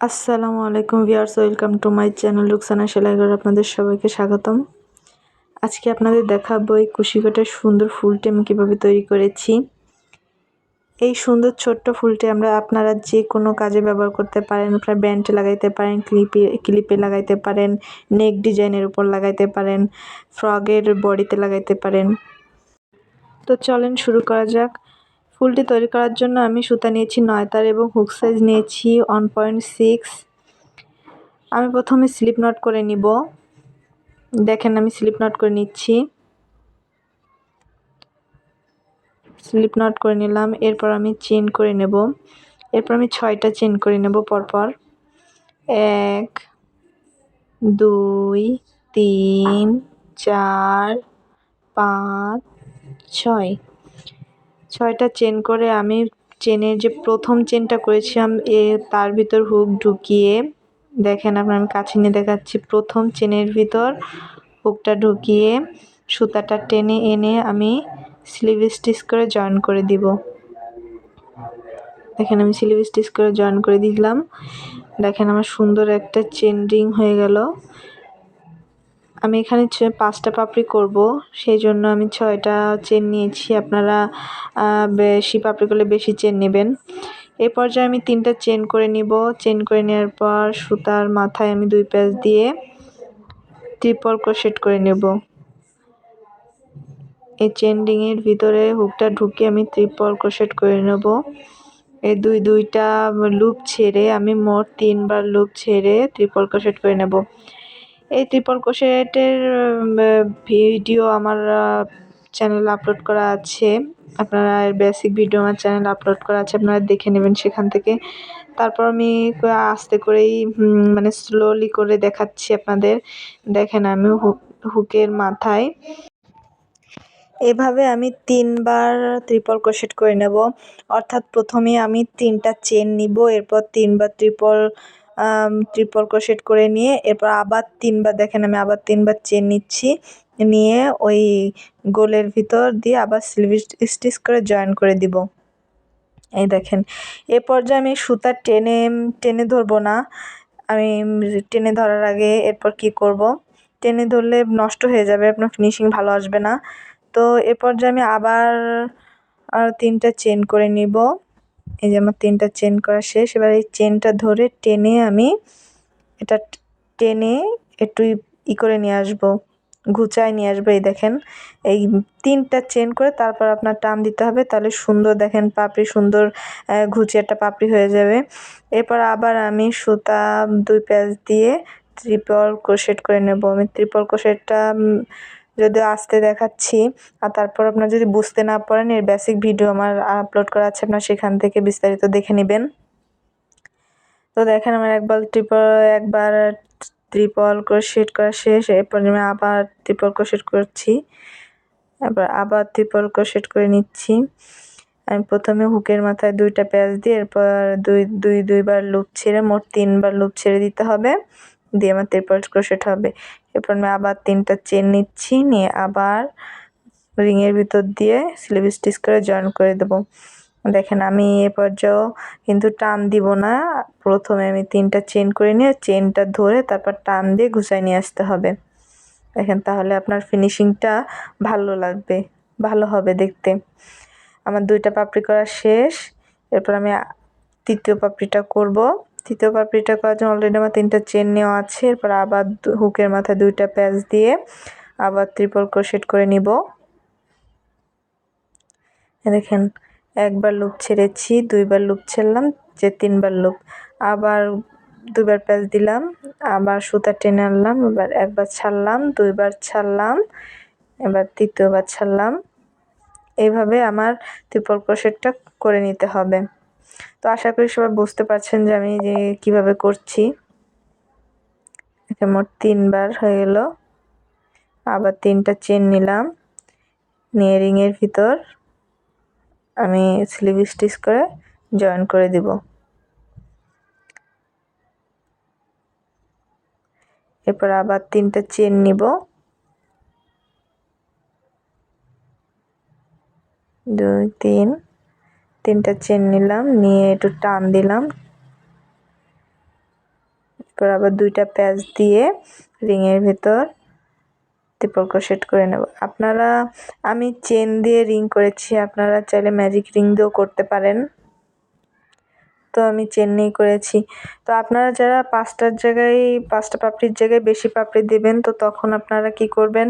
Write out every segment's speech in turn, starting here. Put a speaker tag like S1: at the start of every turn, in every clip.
S1: আসসালামু আলাইকুম viewers, welcome to my channel Ruksana সেলাইঘর আপনাদের সবাইকে স্বাগতম। আজকে আপনাদের দেখাবো এই কুশিকাটার সুন্দর ফুলটি আমি কীভাবে তৈরি করেছি। এই সুন্দর ছোট্ট ফুলটি আমরা আপনারা যে কোনো কাজে ব্যবহার করতে পারেন, আপনার ব্যান্ডে লাগাইতে পারেন, ক্লিপে ক্লিপে লাগাইতে পারেন, নেক ডিজাইনের উপর লাগাইতে পারেন, ফ্রগের বডিতে লাগাইতে পারেন। তো চলেন শুরু করা যাক। ফুলটি তৈরি করার জন্য আমি সুতা নিয়েছি নয় তার এবং হুক সাইজ নিয়েছি ওয়ান পয়েন্ট সিক্স। আমি প্রথমে স্লিপ নট করে নিব। দেখেন আমি স্লিপ নট করে নিচ্ছি। স্লিপ নট করে নিলাম, এরপর আমি চেন করে নেব। এরপর আমি ছয়টা চেন করে নেব পরপর। এক, দুই, তিন, চার, পাঁচ, ছয়। ছয়টা চেন করে আমি চেনের যে প্রথম চেনটা করেছিলাম, এ তার ভিতর হুক ঢুকিয়ে, দেখেন আপনার আমি কাছে নিয়ে দেখাচ্ছি, প্রথম চেনের ভিতর হুকটা ঢুকিয়ে সুতাটা টেনে এনে আমি স্লিভ স্টিচ করে জয়েন করে দিব। দেখেন আমি স্লিভ স্টিচ করে জয়েন করে দিলাম। দেখেন আমার সুন্দর একটা চেন রিং হয়ে গেল। আমি এখানে পাঁচটা পাপড়ি করব। সেই জন্য আমি ছয়টা চেন নিয়েছি। আপনারা বেশি পাপড়ি করলে বেশি চেন নেবেন। এই পর্যায়ে আমি তিনটা চেন করে নিব। চেন করে নেওয়ার পর সুতার মাথায় আমি দুই প্যাচ দিয়ে ট্রিপল ক্রোশেট করে নেব। এই চেন রিংয়ের ভিতরে হুকটা ঢুকে আমি ত্রিপল ক্রোশেট করে নেব। এই দুই, দুইটা লুপ ছেড়ে আমি মোট তিনবার লুপ ছেড়ে ত্রিপল ক্রোশেট করে নেব। এই ত্রিপল কোশেটের ভিডিও আমার চ্যানেলে আপলোড করা আছে। আপনারা এর বেসিক ভিডিও আমার চ্যানেলে আপলোড করা আছে, আপনারা দেখে নেবেন সেখান থেকে। তারপর আমি আস্তে করেই মানে স্লোলি করে দেখাচ্ছি আপনাদের। দেখেন আমি হুক হুকের মাথায়। এভাবে আমি তিনবার ত্রিপল ক্রোশেট করে নেব। অর্থাৎ প্রথমে আমি তিনটা চেন নিব, এরপর তিনবার ত্রিপল ট্রিপল ক্রোশেট করে নিয়ে এরপর আবার তিনবার, দেখেন আমি আবার তিনবার চেন নিচ্ছি। নিয়ে ওই গোলের ভিতর দিয়ে আবার স্লিভ স্টিচ করে জয়েন করে দিব। এই দেখেন, এ পর্যায়ে আমি সুতা টেনে টেনে ধরবো না। আমি টেনে ধরার আগে এরপর কি করব? টেনে ধরলে নষ্ট হয়ে যাবে, আপনার ফিনিশিং ভালো আসবে না। তো এ পর্যায়ে আমি আবার আর তিনটা চেন করে নিব। এই যে আমার তিনটা চেন করা শেষ, এবার এই চেনটা ধরে টেনে আমি এটা টেনে একটু ই করে নিয়ে আসব ঘুচায় নিয়ে আসব, এই দেখেন। এই তিনটা চেন করে তারপর আপনার টান দিতে হবে, তাহলে সুন্দর দেখেন পাপড়ি সুন্দর ঘুচে একটা পাপড়ি হয়ে যাবে। এরপর আবার আমি সুতা, দুই প্যাচ দিয়ে ত্রিপল ক্রোশেট করে নেব। আমি ত্রিপল ক্রোশেটটা যদি আসতে দেখাচ্ছি, আর তারপর আপনার যদি বুঝতে না পারেন, এর বেসিক ভিডিও আমার আপলোড করা আছে, আপনার সেখান থেকে বিস্তারিত দেখে নেবেন। তো দেখেন আমার একবার ট্রিপল একবার ত্রিপল ক্রোশেট করা শেষ, এরপর আমি আবার ত্রিপল ক্রোশেট করছি। এবার আবার ত্রিপল ক্রোশেট করে নিচ্ছি। আমি প্রথমে হুকের মাথায় দুইটা প্যাচ দিয়ে, এরপর দুই দুই, দুইবার লুপ ছেড়ে, মোট তিনবার লুপ ছেড়ে দিতে হবে। দিয়ে আমার ত্রিপল ক্রোশেট হবে। এরপর আমি আবার তিনটা চেন নিচ্ছি, নিয়ে আবার রিংয়ের ভিতর দিয়ে স্লিভ স্টিচ করে জয়েন করে দেবো। দেখেন আমি এ পর্যায়েও কিন্তু টান দিব না। প্রথমে আমি তিনটা চেন করে নিয়ে চেনটা ধরে তারপর টান দিয়ে ঘুষাই নিয়ে আসতে হবে। দেখেন তাহলে আপনার ফিনিশিংটা ভালো লাগবে, ভালো হবে দেখতে। আমার দুইটা পাপড়ি করা শেষ, এরপর আমি তৃতীয় পাপড়িটা করব। তৃতীয় পাপড়িটা করার জন্য অলরেডি আমার তিনটা চেন নেওয়া আছে। এরপর আবার হুকের মাথায় দুইটা প্যাচ দিয়ে আবার ত্রিপল ক্রোশেট করে নিব। দেখেন, একবার লুপ ছেড়েছি, দুইবার লুপ ছেড়লাম, যে তিনবার লুপ আবার দুইবার প্যাচ দিলাম, আবার সুতা টেনে আনলাম, এবার একবার ছাড়লাম, দুইবার ছাড়লাম, এবার তৃতীয়বার ছাড়লাম। এইভাবে আমার ত্রিপল ক্রোশেটটা করে নিতে হবে। তো আশা করি সবাই বুঝতে পারছেন যে আমি যে কীভাবে করছি। মোট তিনবার হয়ে গেল। আবার তিনটা চেন নিলাম। নিয়ে রিংয়ের ভিতর আমি স্লিভ স্টিচ করে জয়েন করে দিব। এরপর আবার তিনটা চেন নিব। দুই, তিন। তিনটা চেন নিলাম, নিয়ে একটু টান দিলাম। এরপর আবার দুইটা প্যাচ দিয়ে রিংয়ের ভেতর ত্রিপল ক্রোশেট করে নেব। আপনারা, আমি চেন দিয়ে রিং করেছি, আপনারা চাইলে ম্যাজিক রিং দিয়েও করতে পারেন। তো আমি চেন্নাই করেছি। তো আপনারা যারা পাঁচটার জায়গায়, পাঁচটা পাপড়ির জায়গায় বেশি পাপড়ি দেবেন, তো তখন আপনারা কি করবেন?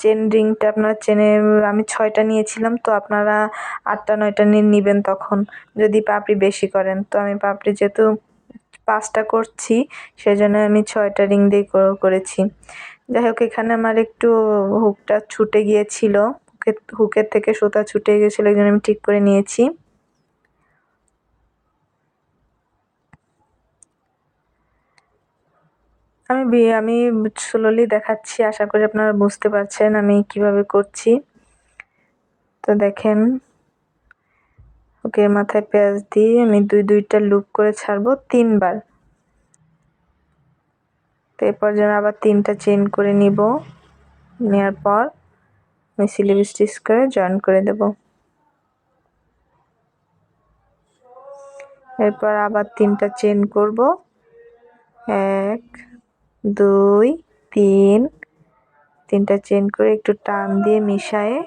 S1: চেন রিংটা আপনার চেনে, আমি ছয়টা নিয়েছিলাম, তো আপনারা আটটা, নয়টা নিয়ে নেবেন তখন, যদি পাপড়ি বেশি করেন। তো আমি পাপড়ি যেহেতু পাঁচটা করছি, সেজন্য আমি ছয়টা রিং দিয়ে করেছি। যাই হোক, এখানে আমার একটু হুকটা ছুটে গিয়েছিল হুকের থেকে সুতা ছুটে গিয়েছিল, এই জন্য আমি ঠিক করে নিয়েছি। আমি আমি স্লোলি দেখাচ্ছি, আশা করি আপনারা বুঝতে পারছেন আমি কীভাবে করছি। তো দেখেন, ওকে মাথায় পেঁয়াজ দিয়ে আমি দুই, দুইটা লুপ করে ছাড়বো তিনবার। তো এরপর যেন আবার তিনটা চেন করে নিব। নেওয়ার পর আমি স্লিভ স্টিচ করে জয়েন করে দেব। এরপর আবার তিনটা চেন করব। এক দুই, তিন। তিনটা চেন করে একটু টান দিয়ে মিশায়ে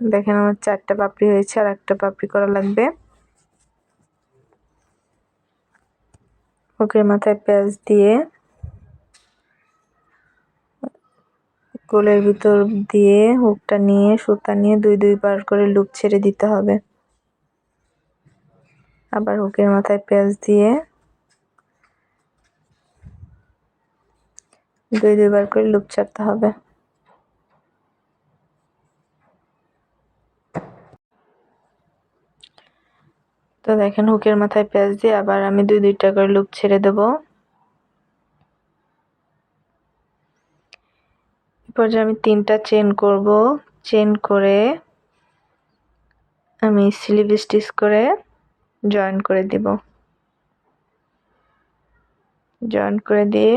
S1: দেখেন আমার চারটা পাপড়ি হয়েছে আর একটা পাপড়ি করা লাগবে। ওকে মাথায় পেঁয়াজ দিয়ে কোলের ভিতর দিয়ে হুকটা নিয়ে, সুতা নিয়ে দুই দুই বার করে লুপ ছেড়ে দিতে হবে। আবার হুকের মাথায় পেঁয়াজ দিয়ে দুই, দুইবার করে লুপ ছাড়তে হবে। তো দেখেন, হুকের মাথায় পেঁয়াজ দিয়ে আবার আমি দুই, দুইটা করে লুপ ছেড়ে দেব। এরপর যে আমি তিনটা চেন করব। চেন করে আমি স্লিভ স্টিচ করে জয়েন করে দিব। জয়েন করে দিয়ে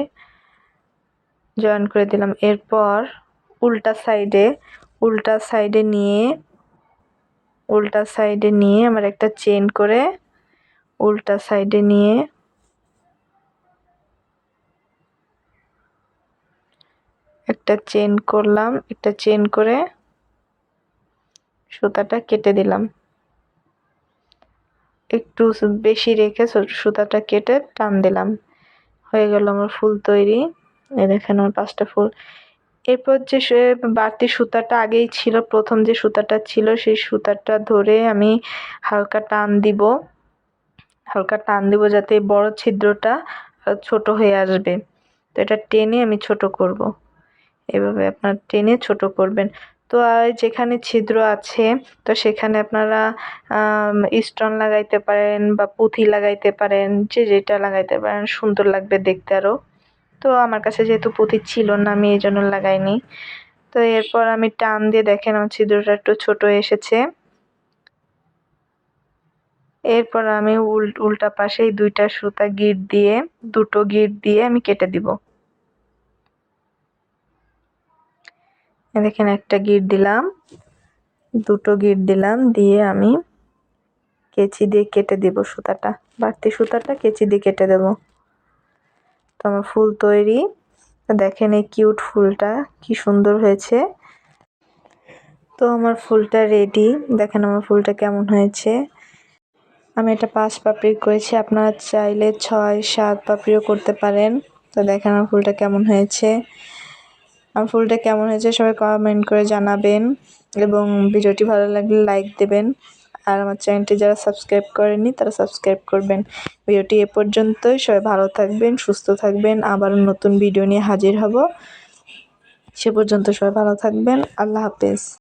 S1: জয়েন করে দিলাম। এরপর উল্টা সাইডে উল্টা সাইডে নিয়ে, উল্টা সাইডে নিয়ে আমার একটা চেন করে উল্টা সাইডে নিয়ে একটা চেন করলাম। একটা চেন করে সুতাটা কেটে দিলাম। একটু বেশি রেখে সুতাটা কেটে টান দিলাম। হয়ে গেল আমার ফুল তৈরি। এই দেখেন আমার পাঁচটা ফুল। এরপর যে বাড়তি সুতাটা আগেই ছিল, প্রথম যে সুতাটা ছিল, সেই সুতাটা ধরে আমি হালকা টান দিব। হালকা টান দিব যাতে বড় ছিদ্রটা ছোট হয়ে আসবে। তো এটা টেনে আমি ছোট করব। এভাবে আপনার টেনে ছোট করবেন। তো যেখানে ছিদ্র আছে, তো সেখানে আপনারা স্টোন লাগাইতে পারেন বা পুঁথি লাগাইতে পারেন, যে যেটা লাগাইতে পারেন, সুন্দর লাগবে দেখতে আরও তো আমার কাছে যেহেতু পুঁতি ছিল না, আমি এই জন্য লাগাইনি। তো এরপর আমি টান দিয়ে দেখেন, আমার ছিদ্রটা একটু ছোট এসেছে। এরপর আমি উল, উল্টা পাশে দুইটা সুতা গিট দিয়ে, দুটো গিট দিয়ে আমি কেটে দিব। দেখেন, একটা গিট দিলাম, দুটো গিট দিলাম, দিয়ে আমি কেচি দিয়ে কেটে দেব সুতাটা। বাড়তি সুতাটা কেচি দিয়ে কেটে দেব। তো আমার ফুল তৈরি। দেখেন এই কিউট ফুলটা, কি সুন্দর হয়েছে। তো আমার ফুলটা রেডি দেখেন আমার ফুলটা কেমন হয়েছে। আমি এটা পাঁচ পাপড়ি করেছি, আপনারা চাইলে ছয়, সাত পাপড়িও করতে পারেন। তো দেখেন আমার ফুলটা কেমন হয়েছে। আমার ফুলটা কেমন হয়েছে সবাই কমেন্ট করে জানাবেন এবং ভিডিওটি ভালো লাগলে লাইক দেবেন। আর আমার চ্যানেলটি যারা সাবস্ক্রাইব করেনি তারা সাবস্ক্রাইব করবেন। ভিডিওটি এ পর্যন্তই। সবাই ভালো থাকবেন, সুস্থ থাকবেন। আবার নতুন ভিডিও নিয়ে হাজির হব। সে পর্যন্ত সবাই ভালো থাকবেন। আল্লাহ হাফেজ।